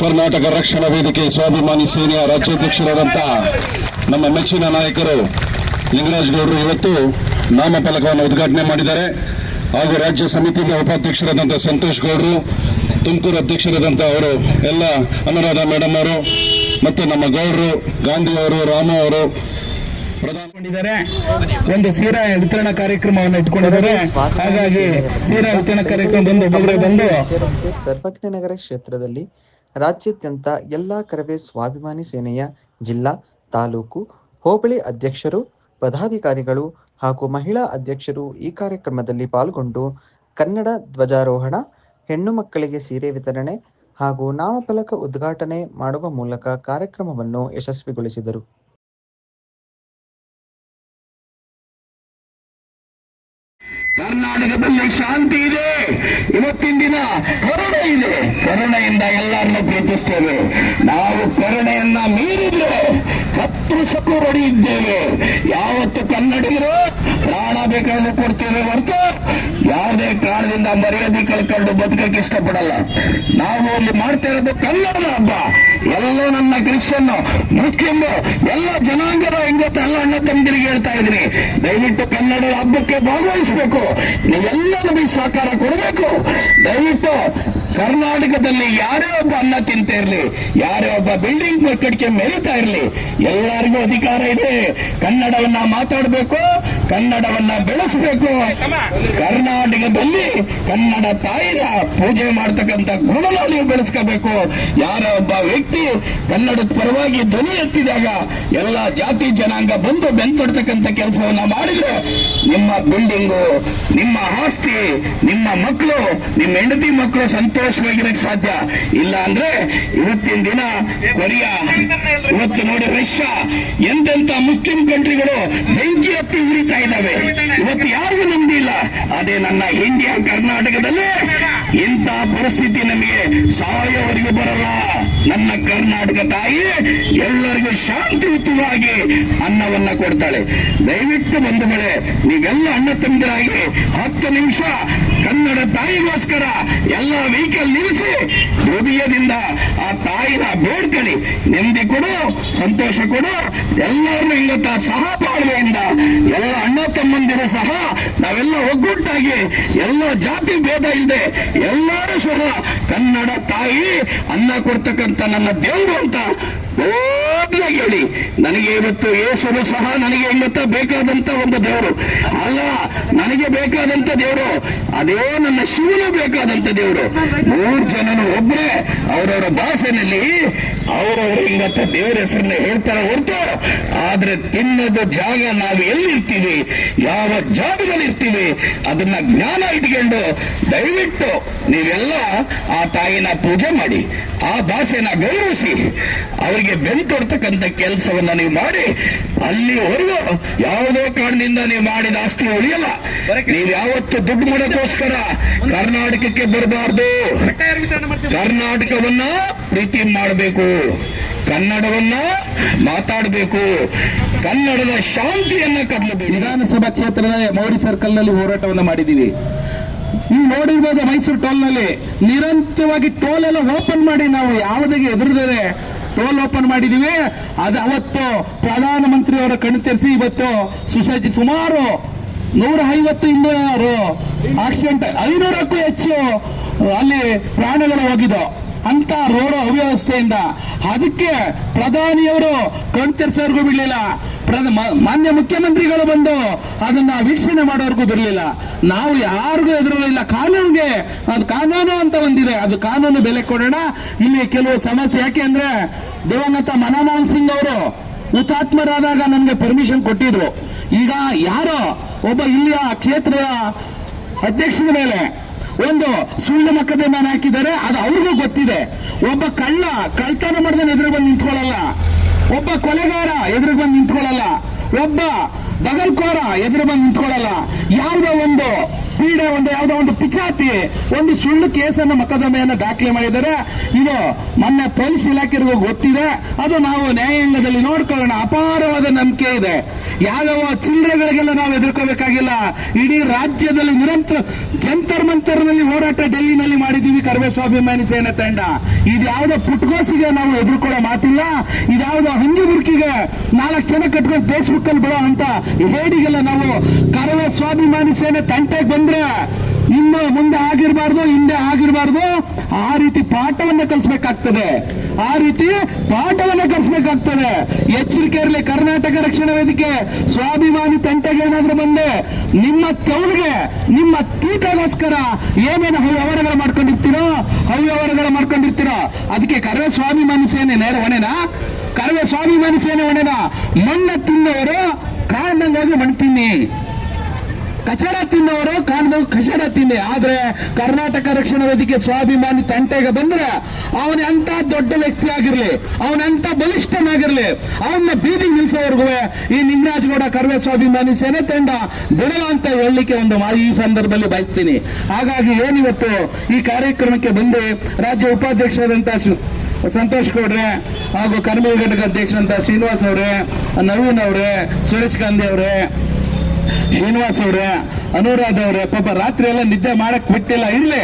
ಕರ್ನಾಟಕ ರಕ್ಷಣಾ ವೇದಿಕೆ ಸ್ವಾಭಿಮಾನಿ ಸೇನೆಯ ರಾಜ್ಯಾಧ್ಯಕ್ಷರಾದಂತಹ ನಮ್ಮ ಮೆಚ್ಚಿನ ನಾಯಕರು ಲಿಂಗರಾಜ್ ಗೌಡರು ಇವತ್ತು ನಾಮಫಲಕವನ್ನು ಉದ್ಘಾಟನೆ ಮಾಡಿದ್ದಾರೆ. ಹಾಗೂ ರಾಜ್ಯ ಸಮಿತಿಯಿಂದ ಉಪಾಧ್ಯಕ್ಷರಾದಂಥ ಸಂತೋಷ್ ಗೌಡರು, ತುಮಕೂರು ಅಧ್ಯಕ್ಷರಾದಂಥ ಅವರು, ಎಲ್ಲ ಅನುರಾಧ ಮೇಡಮ್ ಅವರು, ಮತ್ತು ನಮ್ಮ ಗೌಡರು, ಗಾಂಧಿ ಅವರು, ರಾಮು ಅವರು ಇಟ್ಕೊಂಡಿದ್ದಾರೆ ಒಂದು ಸೀರಾ ವಿತರಣಾ ಕಾರ್ಯಕ್ರಮವನ್ನು ಇಟ್ಕೊಂಡಿದ್ದಾರೆ. ಹಾಗಾಗಿ ಸೀರಾ ವಿತರಣಾ ಕಾರ್ಯಕ್ರಮ ಬಂದು ಒಬ್ಬೊಬ್ಬರೇ ಬಂದು ಸರ್ವಜ್ಞ ನಗರ ಕ್ಷೇತ್ರದಲ್ಲಿ ರಾಜ್ಯಾದ್ಯಂತ ಎಲ್ಲಾ ಕರವೇ ಸ್ವಾಭಿಮಾನಿ ಸೇನೆಯ ಜಿಲ್ಲಾ, ತಾಲೂಕು, ಹೋಬಳಿ ಅಧ್ಯಕ್ಷರು, ಪದಾಧಿಕಾರಿಗಳು ಹಾಗೂ ಮಹಿಳಾ ಅಧ್ಯಕ್ಷರು ಈ ಕಾರ್ಯಕ್ರಮದಲ್ಲಿ ಪಾಲ್ಗೊಂಡು ಕನ್ನಡ ಧ್ವಜಾರೋಹಣ, ಹೆಣ್ಣು ಮಕ್ಕಳಿಗೆ ಸೀರೆ ವಿತರಣೆ ಹಾಗೂ ನಾಮಫಲಕ ಉದ್ಘಾಟನೆ ಮಾಡುವ ಮೂಲಕ ಕಾರ್ಯಕ್ರಮವನ್ನು ಯಶಸ್ವಿಗೊಳಿಸಿದರು. ಕರ್ನಾಟಕದಲ್ಲಿ ಶಾಂತಿ ಇದೆ. ಇವತ್ತಿನ ದಿನ ಕರುಣೆ ಇದೆ. ಕರುಣೆಯಿಂದ ಎಲ್ಲರನ್ನು ಪ್ರೀತಿಸ್ತೇವೆ. ನಾವು ಕರುಣೆಯನ್ನ ಮೀರಿದ್ರೆ ಕತ್ತರಿಸಕ್ಕೂ ರೆಡಿ ಇದ್ದೇವೆ. ಯಾವತ್ತು ಕನ್ನಡಿಗರು ಪ್ರಾಣ ಬೇಕಾದ್ರೂ ಕೊಡ್ತೇವೆ ಹೊರತು ಯಾವುದೇ ಕಾರಣದಿಂದ ಮರ್ಯಾದೆ ಕಳ್ಕೊಂಡು ಬದುಕಕ್ಕೆ ಇಷ್ಟಪಡಲ್ಲ. ನಾವು ಇಲ್ಲಿ ಮಾಡ್ತಾ ಇರೋದು ಕನ್ನಡದ ಹಬ್ಬ. ಎಲ್ಲೋ ನನ್ನ ಕ್ರಿಶ್ಚಿಯನ್ ಮುಸ್ಲಿಮ್ ಎಲ್ಲ ಜನಾಂಗದ ಹೆಂಗತ್ತ ಎಲ್ಲ ಅಣ್ಣ ತಮ್ಮದಿರಿಗೆ ಹೇಳ್ತಾ ಇದ್ದೀನಿ. ದಯವಿಟ್ಟು ಕನ್ನಡ ಹಬ್ಬಕ್ಕೆ ಭಾಗವಹಿಸಬೇಕು. ನೀವೆಲ್ಲ ನಮಗೆ ಸಹಕಾರ ಕೊಡಬೇಕು. ದಯವಿಟ್ಟು ಕರ್ನಾಟಕದಲ್ಲಿ ಯಾರೇ ಒಬ್ಬ ಅನ್ನ ತಿಂತ ಇರ್ಲಿ, ಯಾರೇ ಒಬ್ಬ ಬಿಲ್ಡಿಂಗ್ ಕಟ್ಕೆ ಮೆರಿತಾ ಇರ್ಲಿ, ಎಲ್ಲರಿಗೂ ಅಧಿಕಾರ ಇದೆ. ಕನ್ನಡವನ್ನ ಮಾತಾಡಬೇಕು, ಕನ್ನಡವನ್ನ ಬೆಳೆಸಬೇಕು. ಕರ್ನಾಟಕದಲ್ಲಿ ಕನ್ನಡ ತಾಯಿನ ಪೂಜೆ ಮಾಡ್ತಕ್ಕಂಥ ಗುಣನ ನೀವು ಬೆಳೆಸ್ಕೋಬೇಕು. ಯಾರೋ ಒಬ್ಬ ವ್ಯಕ್ತಿ ಕನ್ನಡದ ಪರವಾಗಿ ಧ್ವನಿ ಎತ್ತಿದಾಗ ಎಲ್ಲ ಜಾತಿ ಜನಾಂಗ ಬಂದು ಬೆಂತೊಡ್ತಕ್ಕಂಥ ಕೆಲಸವನ್ನ ಮಾಡಿದ್ರೆ ನಿಮ್ಮ ಬಿಲ್ಡಿಂಗು ನಿಮ್ಮ ಆಸ್ತಿ, ನಿಮ್ಮ ಮಕ್ಕಳು ನಿಮ್ಮ ಹೆಂಡತಿ ಮಕ್ಕಳು ಸಂತೋಷವಾಗಿರಕ್ಕೆ ಸಾಧ್ಯ? ಇಲ್ಲ ಅಂದ್ರೆ ಇವತ್ತಿನ ದಿನ ಕೊರಿಯಾ, ಇವತ್ತು ನೋಡಿ ರಷ್ಯಾ ಎಂತೆಂತ ಮುಸ್ಲಿಂ ಕಂಟ್ರಿಗಳು ಬೆಂಕಿ ಹತ್ತಿ ಉರಿತಾ ಇದ್ದಾವೆ. ಇವತ್ತು ಯಾರಿಗೂ ನಂಬಿ ಇಲ್ಲ. ಅದೇ ನನ್ನ ಇಂಡಿಯಾ ಕರ್ನಾಟಕದಲ್ಲಿ ಇಂಥ ಪರಿಸ್ಥಿತಿ ನಮಗೆ ಸಾಯೋವರೆಗೂ ಬರಲ್ಲ. ನನ್ನ ಕರ್ನಾಟಕ ತಾಯಿ ಎಲ್ಲರಿಗೂ ಶಾಂತಿಯುತವಾಗಿ ಅನ್ನವನ್ನ ಕೊಡ್ತಾಳೆ. ದಯವಿಟ್ಟು ಬಂದ ಮೇಲೆ ನೀವೆಲ್ಲ ಅಣ್ಣ ತಂದಿರಾಗಿ ಹತ್ತು ನಿಮಿಷ ಕನ್ನಡ ತಾಯಿಗೋಸ್ಕರ ಎಲ್ಲ ವೆಹಿಕಲ್ ನಿಲ್ಲಿಸಿ ಹೃದಯದಿಂದ ಆ ತಾಯಿನ ಬೇಡ್ಕಳಿ. ನೆಮ್ಮದಿ ಕೊಡು, ಸಂತೋಷ ಕೊಡು. ಎಲ್ಲರನ್ನೂ ಹಿಂಗತ್ತ ಸಹಬಾಳ್ವೆಯಿಂದ, ಎಲ್ಲ ಅಣ್ಣ ತಮ್ಮಂದಿರು ಸಹ ನಾವೆಲ್ಲ ಒಗ್ಗಟ್ಟಾಗಿ ಎಲ್ಲ ಜಾತಿ ಭೇದ ಇಲ್ಲದೆ ಎಲ್ಲರೂ ಸಹ ಕನ್ನಡ ತಾಯಿ ಅನ್ನ ಕೊಡ್ತಕ್ಕಂಥ ನನ್ನ ದೇವರು ಅಂತ ಹೇಳಿ. ನನಗೆ ಇವತ್ತು ಏಸರು ಸಹ ನನಗೆ ಇವತ್ತ ಬೇಕಾದಂತ ಒಂದು ದೇವರು. ಅಲ್ಲ, ನನಗೆ ಬೇಕಾದಂತ ದೇವರು. ಅದೇ ನನ್ನ ಶಿವನು ಬೇಕಾದಂತ ದೇವರು. ಮೂರು ಜನನು ಒಬ್ಬರೇ ಅವರವರ ಭಾಷೆನಲ್ಲಿ ಅವರವರು ಇವತ್ತ ದೇವರ ಹೆಸರನ್ನ ಹೇಳ್ತಾರೆ ಹೊರತು, ಆದ್ರೆ ತಿನ್ನದ ಜಾಗ ನಾವು ಎಲ್ಲಿರ್ತೀವಿ? ಯಾವ ಜಾಗದಲ್ಲಿ ಇರ್ತೀವಿ ಅದನ್ನ ಜ್ಞಾನ ಇಟ್ಕೊಂಡು ದಯವಿಟ್ಟು ನೀವೆಲ್ಲ ಆ ತಾಯಿನ ಪೂಜೆ ಮಾಡಿ. ಆ ಭಾಷೆನ ಗೌರವಿಸಿ ಅವರಿಗೆ ಬೆಂತೊಡ್ತಕ್ಕಂಥ ಕೆಲಸವನ್ನ ನೀವು ಮಾಡಿ ಅಲ್ಲಿವರೆಗೂ ಯಾವುದೋ ಕಾರಣದಿಂದ ನೀವು ಮಾಡಿದ ಆಸ್ತಿ ಉಳಿಯಲ್ಲ. ನೀವು ಯಾವತ್ತು ದುಡ್ಡು ಮಾಡೋಕ್ಕೋಸ್ಕರ ಕರ್ನಾಟಕಕ್ಕೆ ಬರಬಾರ್ದು. ಕರ್ನಾಟಕವನ್ನ ಪ್ರೀತಿ ಮಾಡಬೇಕು ಕನ್ನಡವನ್ನ ಮಾತಾಡಬೇಕು ಕನ್ನಡದ ಶಾಂತಿಯನ್ನ ಕದಲಬೇಕು. ವಿಧಾನಸಭಾ ಕ್ಷೇತ್ರದ ಮೌರಿ ಸರ್ಕಲ್ನಲ್ಲಿ ಹೋರಾಟವನ್ನ ಮಾಡಿದ್ದೀವಿ. ನೀವು ನೋಡಿರ್ಬೋದು ಮೈಸೂರು ಟೋಲ್ನಲ್ಲಿ ನಿರಂತರವಾಗಿ ಟೋಲ್ ಎಲ್ಲ ಓಪನ್ ಮಾಡಿ ನಾವು ಯಾವುದಿಗೆ ಎದುರಿದರೆ ಟೋಲ್ ಓಪನ್ ಮಾಡಿದೀವಿ ಅದು ಅವತ್ತು ಪ್ರಧಾನಮಂತ್ರಿಯವರ ತೆರೆಸಿ ಇವತ್ತು ಸುಸಜ್ಜಿ ಸುಮಾರು ನೂರ ಐವತ್ತು ಇನ್ನೂರು ಆಕ್ಸಿಡೆಂಟ್ ಐನೂರಕ್ಕೂ ಹೆಚ್ಚು ಅಲ್ಲಿ ಪ್ರಾಣಗಳು ಹೋಗಿದ್ದು ಅಂತ ರೋಡ್ ಅವ್ಯವಸ್ಥೆಯಿಂದ ಅದಕ್ಕೆ ಪ್ರಧಾನಿಯವರು ಕಣ್ ತೆರೆಸೋರ್ಗೂ ಬಿಡಲಿಲ್ಲ. ಮಾನ್ಯ ಮುಖ್ಯಮಂತ್ರಿಗಳು ಬಂದು ಅದನ್ನ ವೀಕ್ಷಣೆ ಮಾಡೋರ್ಗೂ ಬಿರಲಿಲ್ಲ ನಾವು ಯಾರಿಗೂ ಎದುರಲಿಲ್ಲ ಕಾನೂನಿಗೆ, ಅದು ಕಾನೂನು ಅಂತ ಒಂದಿದೆ. ಅದು ಕಾನೂನು ಬೆಲೆ ಕೊಡೋಣ. ಇಲ್ಲಿ ಕೆಲವು ಸಮಸ್ಯೆ ಯಾಕೆ ಅಂದ್ರೆ ದಿವಂಗತ ಮನಮೋಹನ್ ಸಿಂಗ್ ಅವರು ಹುತಾತ್ಮರಾದಾಗ ನಮ್ಗೆ ಪರ್ಮಿಷನ್ ಕೊಟ್ಟಿದ್ರು. ಈಗ ಯಾರೋ ಒಬ್ಬ ಇಲ್ಲಿಯ ಕ್ಷೇತ್ರದ ಅಧ್ಯಕ್ಷರ ಮೇಲೆ ಒಂದು ಸುಳ್ಳು ಮನೆ ಹಾಕಿದ್ದಾರೆ, ಅದು ಅವ್ರಿಗೂ ಗೊತ್ತಿದೆ. ಒಬ್ಬ ಕಳ್ಳ, ಕಳ್ತನ ಮಾಡಿದ್ರೆ ಎದುರು ಬಂದು ನಿಂತ್ಕೊಳ್ಳಲ್ಲ. ಒಬ್ಬ ಕೊಲೆಗಾರ ಎದುರು ಬಂದು ನಿಂತ್ಕೊಳ್ಳಲ್ಲ. ಒಬ್ಬ ಬಗಲ್ಕೋರ ಎದುರು ಬಂದು ನಿಂತ್ಕೊಳ್ಳಲ್ಲ. ಯಾವುದೋ ಒಂದು ಪೀಡೆ ಒಂದು ಯಾವುದೋ ಒಂದು ಪಿಚಾತಿ, ಒಂದು ಸುಳ್ಳು ಕೇಸನ್ನು ಮೊಕದ್ದಮೆಯನ್ನು ದಾಖಲೆ ಮಾಡಿದ್ದಾರೆ. ಇದು ಮೊನ್ನೆ ಪೊಲೀಸ್ ಇಲಾಖೆಗೂ ಗೊತ್ತಿದೆ. ಅದು ನಾವು ನ್ಯಾಯಾಂಗದಲ್ಲಿ ನೋಡ್ಕೊಳ್ಳೋಣ. ಅಪಾರವಾದ ನಂಬಿಕೆ ಇದೆ. ಯಾವ ಚಿಲ್ಲರೆಗಳಿಗೆಲ್ಲ ನಾವು ಎದುರ್ಕೋಬೇಕಾಗಿಲ್ಲ. ಇಡೀ ರಾಜ್ಯದಲ್ಲಿ ನಿರಂತರ ಜಂತರ್ ಮಂತರ್ನಲ್ಲಿ ಹೋರಾಟ ಡೆಲ್ಲಿನಲ್ಲಿ ಮಾಡಿದ್ದೀವಿ, ಕರ್ವೆ ಸ್ವಾಭಿಮಾನಿ ಸೇನೆ ತಂಡ. ಇದ್ಯಾವುದೋ ಪುಟ್ಗೋಸಿಗೆ ನಾವು ಎದುರ್ಕೊಳ್ಳೋ ಮಾತಿಲ್ಲ. ಇದ್ಯಾವುದೋ ಹಂಗಿ ಬುರ್ಕಿಗೆ ನಾಲ್ಕು ಜನ ಕಟ್ಕೊಂಡು ಫೇಸ್ಬುಕ್ ಅಲ್ಲಿ ಬಿಡೋ ಅಂತ ಹೇಡಿಗೆಲ್ಲ ನಾವು ಕರವೇ ಸ್ವಾಭಿಮಾನಿ ಸೇನೆ ತಂಟೆಗೆ ಬಂದ್ರೆ ಇನ್ನು ಮುಂದೆ ಆಗಿರಬಾರ್ದು, ಹಿಂದೆ ಆಗಿರಬಾರ್ದು, ಆ ರೀತಿ ಪಾಠವನ್ನ ಕಲಿಸ್ಬೇಕಾಗ್ತದೆ. ಆ ರೀತಿ ಪಾಠವನ್ನ ಕಲಿಸ್ಬೇಕಾಗ್ತದೆ. ಎಚ್ಚರಿಕೆ ಇರಲಿ, ಕರ್ನಾಟಕ ರಕ್ಷಣಾ ವೇದಿಕೆ, ಸ್ವಾಭಿಮಾನಿ ತಂಟೆಗೆ ಏನಾದ್ರೂ ಬಂದೆ ನಿಮ್ಮ ತೆವಲಿಗೆ ನಿಮ್ಮ ತೀಟಗೋಸ್ಕರ ಏನೇನು ಹವ್ಯವಹಾರಗಳು ಮಾಡ್ಕೊಂಡಿರ್ತೀರೋ ಹವ್ಯವಹಾರಗಳು ಮಾಡ್ಕೊಂಡಿರ್ತೀರೋ, ಅದಕ್ಕೆ ಕರವೇ ಸ್ವಾಭಿಮಾನಿ ಸೇನೆ ನೇರ ಹೊಣೆನಾ? ಕರವೇ ಸ್ವಾಭಿಮಾನಿ ಸೇನೆ ಹೊಣೆನಾ? ಮಣ್ಣ ತಿನ್ನೋರು ಕಾರಣಂಗಾಗಿ ಮಣ್ಣು ತಿನ್ನಿ. ಕಚಡ ತಿನ್ನೋರು ಕಾಣ್ದು ಕಚಡ ತಿನ್ನಿ. ಆದ್ರೆ ಕರ್ನಾಟಕ ರಕ್ಷಣಾ ವೇದಿಕೆ ಸ್ವಾಭಿಮಾನಿ ತಂಟೆಗೆ ಬಂದ್ರೆ ಅವನ ಎಂತ ದೊಡ್ಡ ವ್ಯಕ್ತಿ ಆಗಿರ್ಲಿ ಅವನೆಂತ ಬಲಿಷ್ಠನಾಗಿರ್ಲಿ ಅವನ್ನ ಬೀದಿ ನಿಲ್ಸೋವರೆಗೂ ಈ ನಿಂಗರಾಜಗೌಡ ಕರ್ವೆ ಸ್ವಾಭಿಮಾನಿ ಸೇನೆ ತಂಡ ಬಿಡಲ್ಲ ಅಂತ ಹೇಳಲಿಕ್ಕೆ ಒಂದು ಈ ಸಂದರ್ಭದಲ್ಲಿ ಬಯಸ್ತೀನಿ. ಹಾಗಾಗಿ ಏನಿವತ್ತು ಈ ಕಾರ್ಯಕ್ರಮಕ್ಕೆ ಬಂದು ರಾಜ್ಯ ಉಪಾಧ್ಯಕ್ಷರಂತ ಸಂತೋಷ್ ಗೌಡ್ರೆ ಹಾಗೂ ಕರ್ಮಿ ಘಟಕ ಅಧ್ಯಕ್ಷರಂತ ಶ್ರೀನಿವಾಸ್ ಅವರೇ, ನವೀನ್ ಅವರೇ, ಸುರೇಶ್ ಗಾಂಧಿ ಅವರೇ ಶ್ರೀನಿವಾಸ್ ಅವ್ರೆ, ಅನುರಾಧ ಅವ್ರೆ, ಪಾಪ ರಾತ್ರಿ ಎಲ್ಲ ನಿದ್ದೆ ಮಾಡಕ್ ಬಿಟ್ಟಿಲ್ಲ. ಇರ್ಲಿ,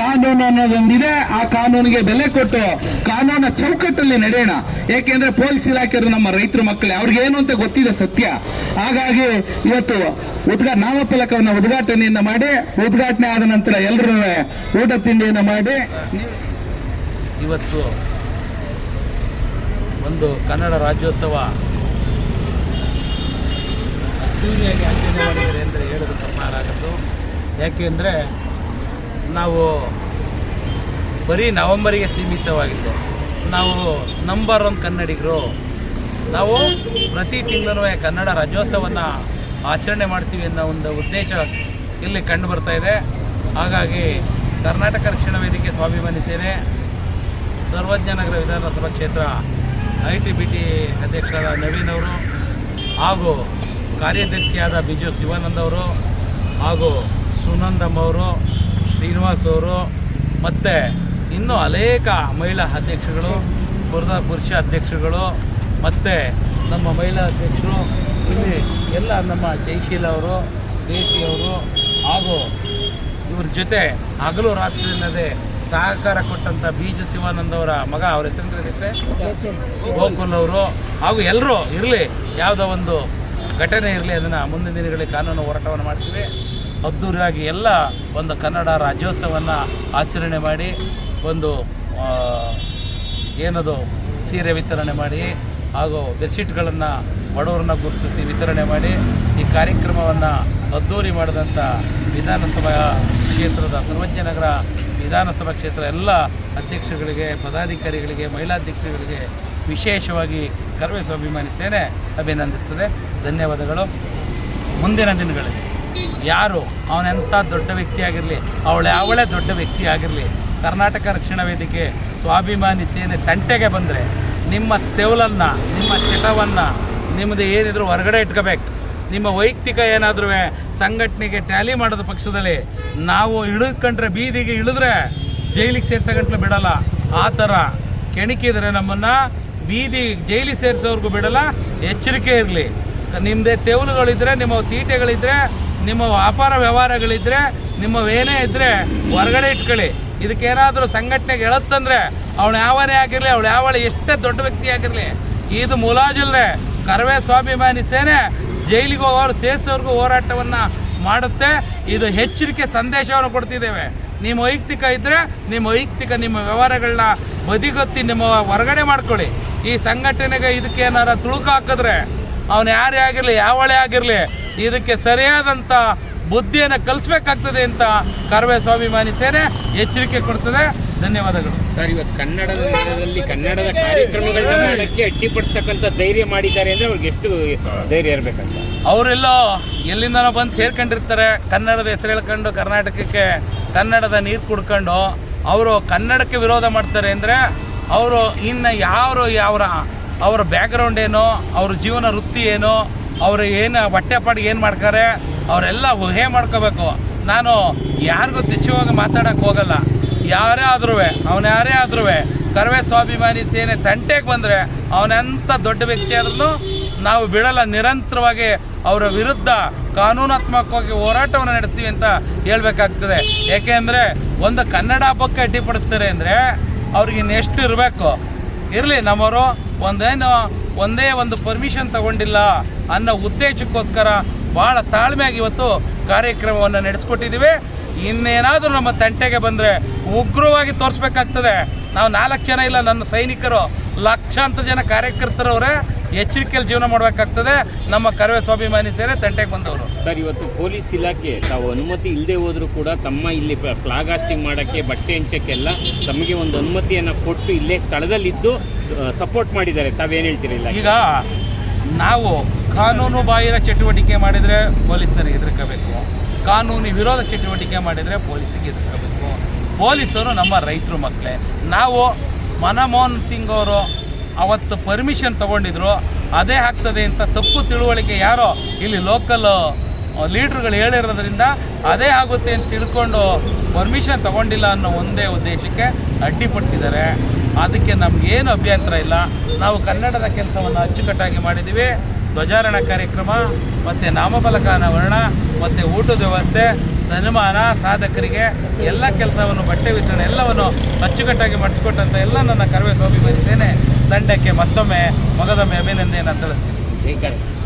ಕಾನೂನು ಅನ್ನೋದೊಂದಿದೆ, ಆ ಕಾನೂನಿಗೆ ಬೆಲೆ ಕೊಟ್ಟು ಕಾನೂನ ಚೌಕಟ್ಟಲ್ಲಿ ನಡೆಯೋಣ. ಏಕೆಂದ್ರೆ ಪೊಲೀಸ್ ಇಲಾಖೆಯವರು ನಮ್ಮ ರೈತರ ಮಕ್ಕಳೇ ಅವ್ರಿಗೆ ಏನು ಅಂತ ಗೊತ್ತಿದೆ ಸತ್ಯ. ಹಾಗಾಗಿ ಇವತ್ತು ಉದ್ಘಾ, ನಾಮಫಲಕವನ್ನು ಉದ್ಘಾಟನೆಯನ್ನ ಮಾಡಿ, ಉದ್ಘಾಟನೆ ಆದ ನಂತರ ಎಲ್ಲರೂ ಊಟ ತಿಂಡಿಯನ್ನು ಮಾಡಿ. ಇವತ್ತು ಒಂದು ಕನ್ನಡ ರಾಜ್ಯೋತ್ಸವ ಅದ್ದೂರಿಯಾಗಿ ಆಚರಣೆ ಮಾಡಿದ್ದಾರೆ ಅಂದರೆ ಹೇಳೋದು ತಪ್ಪಾಗದು ಯಾಕೆಂದರೆ ನಾವು ಬರೀ ನವಂಬರಿಗೆ ಸೀಮಿತವಾಗಿದ್ದು ನಾವು ನಂಬರ್ ಒನ್ ಕನ್ನಡಿಗರು. ನಾವು ಪ್ರತಿ ತಿಂಗಳು ಕನ್ನಡ ರಾಜ್ಯೋತ್ಸವವನ್ನು ಆಚರಣೆ ಮಾಡ್ತೀವಿ ಅನ್ನೋ ಒಂದು ಉದ್ದೇಶ ಇಲ್ಲಿ ಕಂಡು ಬರ್ತಾ ಇದೆ. ಹಾಗಾಗಿ ಕರ್ನಾಟಕ ರಕ್ಷಣಾ ವೇದಿಕೆ ಸ್ವಾಭಿಮಾನಿ ಸೇನೆ ಸರ್ವಜ್ಞಾನಗರ ವಿಧಾನಸಭಾ ಕ್ಷೇತ್ರ, ಐ ಟಿ ಬಿ ಟಿ ಅಧ್ಯಕ್ಷರಾದ ನವೀನ್ ಅವರು ಹಾಗೂ ಕಾರ್ಯದರ್ಶಿಯಾದ ಬಿಜು ಶಿವಾನಂದ ಅವರು ಹಾಗೂ ಸುನಂದಮ್ ಅವರು, ಶ್ರೀನಿವಾಸ್ ಅವರು ಮತ್ತು ಇನ್ನೂ ಅನೇಕ ಮಹಿಳಾ ಅಧ್ಯಕ್ಷಗಳು ಪುರದ ಪುರುಷ ಅಧ್ಯಕ್ಷಗಳು ಮತ್ತು ನಮ್ಮ ಮಹಿಳಾ ಅಧ್ಯಕ್ಷರು, ಇಲ್ಲಿ ಎಲ್ಲ ನಮ್ಮ ಜಯಶೀಲ ಅವರು ದೇಶಿ ಅವರು ಹಾಗೂ ಇವ್ರ ಜೊತೆ ಹಗಲು ರಾತ್ರಿ ಅನ್ನದೇ ಸಹಕಾರ ಕೊಟ್ಟಂಥ ಬೀಜ ಶಿವಾನಂದ ಅವರ ಮಗ ಅವ್ರ ಹೆಸರು ಗೋಕುಲ್ ಅವರು ಹಾಗೂ ಎಲ್ಲರೂ ಇರಲಿ, ಯಾವುದೋ ಒಂದು ಘಟನೆ ಇರಲಿ, ಅದನ್ನು ಮುಂದಿನ ದಿನಗಳಲ್ಲಿ ಕಾನೂನು ಹೋರಾಟವನ್ನು ಮಾಡ್ತೀವಿ. ಅದ್ದೂರಿಯಾಗಿ ಎಲ್ಲ ಒಂದು ಕನ್ನಡ ರಾಜ್ಯೋತ್ಸವವನ್ನು ಆಚರಣೆ ಮಾಡಿ, ಒಂದು ಏನದು, ಸೀರೆ ವಿತರಣೆ ಮಾಡಿ, ಹಾಗೂ ಬೆಡ್ಶೀಟ್ಗಳನ್ನು ಬಡವರನ್ನ ಗುರುತಿಸಿ ವಿತರಣೆ ಮಾಡಿ, ಈ ಕಾರ್ಯಕ್ರಮವನ್ನು ಅದ್ದೂರಿ ಮಾಡಿದಂಥ ವಿಧಾನಸಭಾ ಕ್ಷೇತ್ರದ ಸರ್ವಜ್ಞನಗರ ವಿಧಾನಸಭಾ ಕ್ಷೇತ್ರ ಎಲ್ಲ ಅಧ್ಯಕ್ಷರುಗಳಿಗೆ ಪದಾಧಿಕಾರಿಗಳಿಗೆ ಮಹಿಳಾಧ್ಯಕ್ಷರುಗಳಿಗೆ ವಿಶೇಷವಾಗಿ ಕರ್ವೆ ಸ್ವಾಭಿಮಾನಿ ಸೇನೆ ಅಭಿನಂದಿಸ್ತದೆ. ಧನ್ಯವಾದಗಳು. ಮುಂದಿನ ದಿನಗಳಲ್ಲಿ ಯಾರು ಅವನೆಂಥ ದೊಡ್ಡ ವ್ಯಕ್ತಿ ಆಗಿರಲಿ ಅವಳು ಯಾವಳೇ ದೊಡ್ಡ ವ್ಯಕ್ತಿ ಆಗಿರಲಿ ಕರ್ನಾಟಕ ರಕ್ಷಣಾ ವೇದಿಕೆ ಸ್ವಾಭಿಮಾನಿ ಸೇನೆ ತಂಟೆಗೆ ಬಂದರೆ ನಿಮ್ಮ ತೆವಲನ್ನು, ನಿಮ್ಮ ಚಟವನ್ನು ನಿಮ್ಮದು ಏನಿದ್ರು ಹೊರಗಡೆ ಇಟ್ಕೋಬೇಕು. ನಿಮ್ಮ ವೈಯಕ್ತಿಕ ಏನಾದರೂ ಸಂಘಟನೆಗೆ ಟ್ಯಾಲಿ ಮಾಡೋದ ಪಕ್ಷದಲ್ಲಿ ನಾವು ಇಳಿದ್ಕೊಂಡ್ರೆ ಬೀದಿಗೆ ಇಳಿದ್ರೆ ಜೈಲಿಗೆ ಸೇರ್ಸಗಂಟ್ಲು ಬಿಡಲ್ಲ. ಆ ಥರ ಕೆಣಕಿದರೆ ನಮ್ಮನ್ನು ಬೀದಿ ಜೈಲಿಗೆ ಸೇರಿಸೋರ್ಗೂ ಬಿಡಲ್ಲ, ಎಚ್ಚರಿಕೆ ಇರಲಿ. ನಿಮ್ಮದೇ ತೆವಲುಗಳಿದ್ರೆ, ನಿಮ್ಮ ತೀಟೆಗಳಿದ್ರೆ, ನಿಮ್ಮ ವ್ಯಾಪಾರ ವ್ಯವಹಾರಗಳಿದ್ರೆ, ನಿಮ್ಮ ಏನೇ ಇದ್ದರೆ ಹೊರಗಡೆ ಇಟ್ಕೊಳ್ಳಿ. ಇದಕ್ಕೇನಾದರೂ ಸಂಘಟನೆಗೆ ಹೇಳುತ್ತಂದ್ರೆ ಅವಳು ಯಾವನೇ ಆಗಿರಲಿ, ಅವಳು ಯಾವಳು, ಎಷ್ಟೇ ದೊಡ್ಡ ವ್ಯಕ್ತಿ ಆಗಿರಲಿ ಇದು ಮುಲಾಜಿಲ್ಲದೆ ಕರವೇ ಸ್ವಾಭಿಮಾನಿ ಸೇನೆ ಜೈಲಿಗೆ ಹೋಗೋರು ಸೇರಿಸೋರ್ಗೂ ಹೋರಾಟವನ್ನು ಮಾಡುತ್ತೆ. ಇದು ಎಚ್ಚರಿಕೆ ಸಂದೇಶವನ್ನು ಕೊಡ್ತಿದ್ದೇವೆ. ನಿಮ್ಮ ವೈಯಕ್ತಿಕ ಇದ್ದರೆ ನಿಮ್ಮ ವೈಯಕ್ತಿಕ ನಿಮ್ಮ ವ್ಯವಹಾರಗಳನ್ನ ಬದಿಗೊತ್ತಿ, ನಿಮ್ಮ ಹೊರಗಡೆ ಮಾಡ್ಕೊಳ್ಳಿ. ಈ ಸಂಘಟನೆಗೆ ಇದಕ್ಕೆ ಏನಾರ ತುಳುಕು ಹಾಕಿದ್ರೆ ಅವನು ಯಾರೇ ಆಗಿರಲಿ ಯಾವಳೆ ಆಗಿರಲಿ ಇದಕ್ಕೆ ಸರಿಯಾದಂಥ ಬುದ್ಧಿಯನ್ನು ಕಲಿಸ್ಬೇಕಾಗ್ತದೆ ಅಂತ ಕರವೇ ಸ್ವಾಭಿಮಾನಿ ಸೇನೆ ಎಚ್ಚರಿಕೆ ಕೊಡ್ತದೆ. ಧನ್ಯವಾದಗಳು. ಸರ್ ಇವತ್ತು ಕನ್ನಡದ ನೆಲದಲ್ಲಿ ಕನ್ನಡದ ಕಾರ್ಯಕ್ರಮಗಳನ್ನ ಮಾಡಕ್ಕೆ ಅಡ್ಡಿಪಡಿಸ್ತಕ್ಕಂಥ ಧೈರ್ಯ ಮಾಡಿದ್ದಾರೆ ಅಂದರೆ ಅವ್ರಿಗೆ ಎಷ್ಟು ಧೈರ್ಯ ಇರಬೇಕಂತ? ಅವರೆಲ್ಲೋ ಎಲ್ಲಿಂದನೋ ಬಂದು ಸೇರ್ಕೊಂಡಿರ್ತಾರೆ. ಕನ್ನಡದ ಹೆಸರು ಹೇಳ್ಕೊಂಡು ಕರ್ನಾಟಕಕ್ಕೆ ಕನ್ನಡದ ನೀರು ಕುಡ್ಕೊಂಡು ಅವರು ಕನ್ನಡಕ್ಕೆ ವಿರೋಧ ಮಾಡ್ತಾರೆ ಅಂದರೆ ಅವರು ಇನ್ನು ಯಾರು ಅವರ ಅವರ ಬ್ಯಾಕ್ಗ್ರೌಂಡ್ ಏನು, ಅವ್ರ ಜೀವನ ವೃತ್ತಿ ಏನು, ಅವರು ಏನು ಹೊಟ್ಟೆ ಪಾಡಿಗೆ ಏನು ಮಾಡ್ತಾರೆ ಅವರೆಲ್ಲ ಊಹೆ ಮಾಡ್ಕೋಬೇಕು. ನಾನು ಯಾರಿಗೂ ತುಚ್ಛವಾಗಿ ಮಾತಾಡೋಕ್ಕೆ ಹೋಗಲ್ಲ. ಯಾರೇ ಆದ್ರೂ ಅವನು ಯಾರೇ ಆದ್ರೂ ಕರವೇ ಸ್ವಾಭಿಮಾನಿ ಸೇನೆ ತಂಟೆಗೆ ಬಂದರೆ ಅವನೆಂಥ ದೊಡ್ಡ ವ್ಯಕ್ತಿ ಆದ್ರೂ ನಾವು ಬಿಡಲ್ಲ. ನಿರಂತರವಾಗಿ ಅವರ ವಿರುದ್ಧ ಕಾನೂನಾತ್ಮಕವಾಗಿ ಹೋರಾಟವನ್ನು ನಡೆಸ್ತೀವಿ ಅಂತ ಹೇಳ್ಬೇಕಾಗ್ತದೆ. ಏಕೆಂದರೆ ಒಂದು ಕನ್ನಡ ಹಬ್ಬಕ್ಕೆ ಅಡ್ಡಿಪಡಿಸ್ತಾರೆ ಅಂದರೆ ಅವ್ರಿಗೆ ಇನ್ನೆಷ್ಟು ಇರಬೇಕು? ಇರಲಿ ನಮ್ಮವರು, ಒಂದೇನು, ಒಂದೇ ಒಂದು ಪರ್ಮಿಷನ್ ತಗೊಂಡಿಲ್ಲ ಅನ್ನೋ ಉದ್ದೇಶಕ್ಕೋಸ್ಕರ ಭಾಳ ತಾಳ್ಮೆಯಾಗಿ ಇವತ್ತು ಕಾರ್ಯಕ್ರಮವನ್ನು ನಡೆಸ್ಕೊಟ್ಟಿದ್ದೀವಿ. ಇನ್ನೇನಾದರೂ ನಮ್ಮ ತಂಟೆಗೆ ಬಂದರೆ ಉಗ್ರವಾಗಿ ತೋರಿಸ್ಬೇಕಾಗ್ತದೆ. ನಾವು ನಾಲ್ಕು ಜನ ಇಲ್ಲ, ನನ್ನ ಸೈನಿಕರು, ಲಕ್ಷಾಂತರ ಜನ ಕಾರ್ಯಕರ್ತರವರೇ. ಎಚ್ಚರಿಕೆಯಲ್ಲಿ ಜೀವನ ಮಾಡಬೇಕಾಗ್ತದೆ. ನಮ್ಮ ಕರವೇ ಸ್ವಾಭಿಮಾನಿ ಸೇರೆ ತಂಟೆಗೆ ಬಂದವರು. ಸರ್ ಇವತ್ತು ಪೊಲೀಸ್ ಇಲಾಖೆ ತಾವು ಅನುಮತಿ ಇಲ್ಲದೆ ಹೋದರೂ ಕೂಡ ತಮ್ಮ ಇಲ್ಲಿ ಫ್ಲಾಗ್ ಹಾಸ್ಟಿಂಗ್ ಮಾಡೋಕ್ಕೆ ಬಟ್ಟೆ ಹಂಚಕ್ಕೆಲ್ಲ ತಮಗೆ ಒಂದು ಅನುಮತಿಯನ್ನು ಕೊಟ್ಟು ಇಲ್ಲೇ ಸ್ಥಳದಲ್ಲಿದ್ದು ಸಪೋರ್ಟ್ ಮಾಡಿದ್ದಾರೆ. ತಾವೇನು ಹೇಳ್ತೀರಿಲ್ಲ ಈಗ ನಾವು ಕಾನೂನು ಬಾಹಿರ ಚಟುವಟಿಕೆ ಮಾಡಿದರೆ ಪೊಲೀಸರಿಗೆ ಹೆದರ್ಕೋಬೇಕು. ಕಾನೂನು ವಿರೋಧ ಚಟುವಟಿಕೆ ಮಾಡಿದರೆ ಪೊಲೀಸಿಗೆ ಹೆದರ್ಕೋಬೇಕು. ಪೊಲೀಸರು ನಮ್ಮ ರೈತರು ಮಕ್ಕಳೇ. ನಾವು ಮನಮೋಹನ್ ಸಿಂಗ್ ಅವರು ಅವತ್ತು ಪರ್ಮಿಷನ್ ತಗೊಂಡಿದ್ರು, ಅದೇ ಆಗ್ತದೆ ಅಂತ ತಪ್ಪು ತಿಳುವಳಿಕೆ ಯಾರೋ ಇಲ್ಲಿ ಲೋಕಲ್ ಲೀಡ್ರುಗಳು ಹೇಳಿರೋದ್ರಿಂದ ಅದೇ ಆಗುತ್ತೆ ಅಂತ ತಿಳ್ಕೊಂಡು ಪರ್ಮಿಷನ್ ತಗೊಂಡಿಲ್ಲ ಅನ್ನೋ ಒಂದೇ ಉದ್ದೇಶಕ್ಕೆ ಅಡ್ಡಿಪಡಿಸಿದ್ದಾರೆ. ಅದಕ್ಕೆ ನಮಗೇನು ಅಭ್ಯಂತರ ಇಲ್ಲ. ನಾವು ಕನ್ನಡದ ಕೆಲಸವನ್ನು ಅಚ್ಚುಕಟ್ಟಾಗಿ ಮಾಡಿದ್ದೀವಿ. ಧ್ವಜಾರೋಹಣ ಕಾರ್ಯಕ್ರಮ, ಮತ್ತು ನಾಮಫಲಕ ಅನಾವರಣ ಮತ್ತು ಊಟದ ವ್ಯವಸ್ಥೆ, ಸನ್ಮಾನ ಸಾಧಕರಿಗೆ ಎಲ್ಲ ಕೆಲಸವನ್ನು ಬಟ್ಟೆ ವಿತರಣೆ ಎಲ್ಲವನ್ನು ಅಚ್ಚುಕಟ್ಟಾಗಿ ಮಾಡಿಸ್ಕೊಟ್ಟಂಥ ಎಲ್ಲ ನನ್ನ ಕರವೇ ಸ್ವಾಮಿ ಸೇನೆ ತಂಡಕ್ಕೆ ಮತ್ತೊಮ್ಮೆ ಮಗದೊಮ್ಮೆ ಅಭಿನಂದನೆಯನ್ನು ಅಂತ ತಿಳಿಸ್ತೀನಿ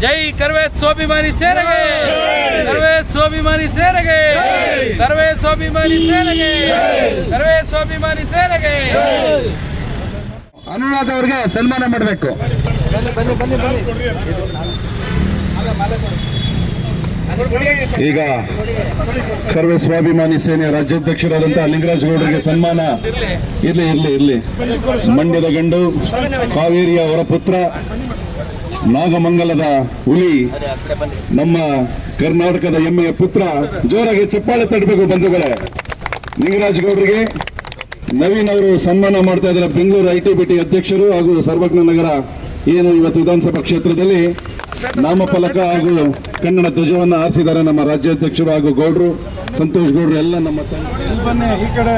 ಜೈ ಕರ್ವೆ ಸ್ವಾಭಿಮಾನಿ ಸೇರಗೆ ಕರ್ವೆ ಸ್ವಾಭಿಮಾನಿ ಸೇರಗೆ ಕರ್ವೆ ಸ್ವಾಭಿಮಾನಿ ಸೇನೆಗೆ. ಕರ್ವೆ ಸ್ವಾಭಿಮಾನಿ ಸೇರಗೆ ಅನುರಾಧ ಅವ್ರಿಗೆ ಸನ್ಮಾನ ಮಾಡಬೇಕು. ಈಗ ಕರ್ವೆ ಸ್ವಾಭಿಮಾನಿ ಸೇನೆಯ ರಾಜ್ಯಾಧ್ಯಕ್ಷರಾದಂತಹ ಲಿಂಗರಾಜ್ ಗೌಡರಿಗೆ ಸನ್ಮಾನ. ಇರ್ಲಿ ಇರ್ಲಿ ಇರ್ಲಿ. ಮಂಡ್ಯದ ಗಂಡು, ಕಾವೇರಿಯ ಅವರ ಪುತ್ರ, ನಾಗಮಂಗಲದ ಹುಲಿ, ನಮ್ಮ ಕರ್ನಾಟಕದ ಹೆಮ್ಮೆಯ ಪುತ್ರ, ಜೋರಾಗಿ ಚಪ್ಪಾಳೆ ತಟ್ಟಬೇಕು ಬಂಧುಗಳೇ. ಲಿಂಗರಾಜ್ ಗೌಡರಿಗೆ ನವೀನ್ ಅವರು ಸನ್ಮಾನ ಮಾಡ್ತಾ ಇದ್ದಾರೆ. ಬೆಂಗಳೂರು ಐ ಟಿ ಅಧ್ಯಕ್ಷರು ಹಾಗೂ ಸರ್ವಜ್ಞ ನಗರ, ಏನು ಇವತ್ತು ವಿಧಾನಸಭಾ ಕ್ಷೇತ್ರದಲ್ಲಿ ನಾಮಫಲಕ ಹಾಗೂ ಕನ್ನಡ ಧ್ವಜವನ್ನು ಆರಿಸಿದ್ದಾರೆ ನಮ್ಮ ರಾಜ್ಯಾಧ್ಯಕ್ಷರು ಹಾಗೂ ಗೌಡ್ರು ಸಂತೋಷ್ ಗೌಡ್ರು ಎಲ್ಲ ನಮ್ಮ ತಂಗಿ ಈ ಕಡೆ.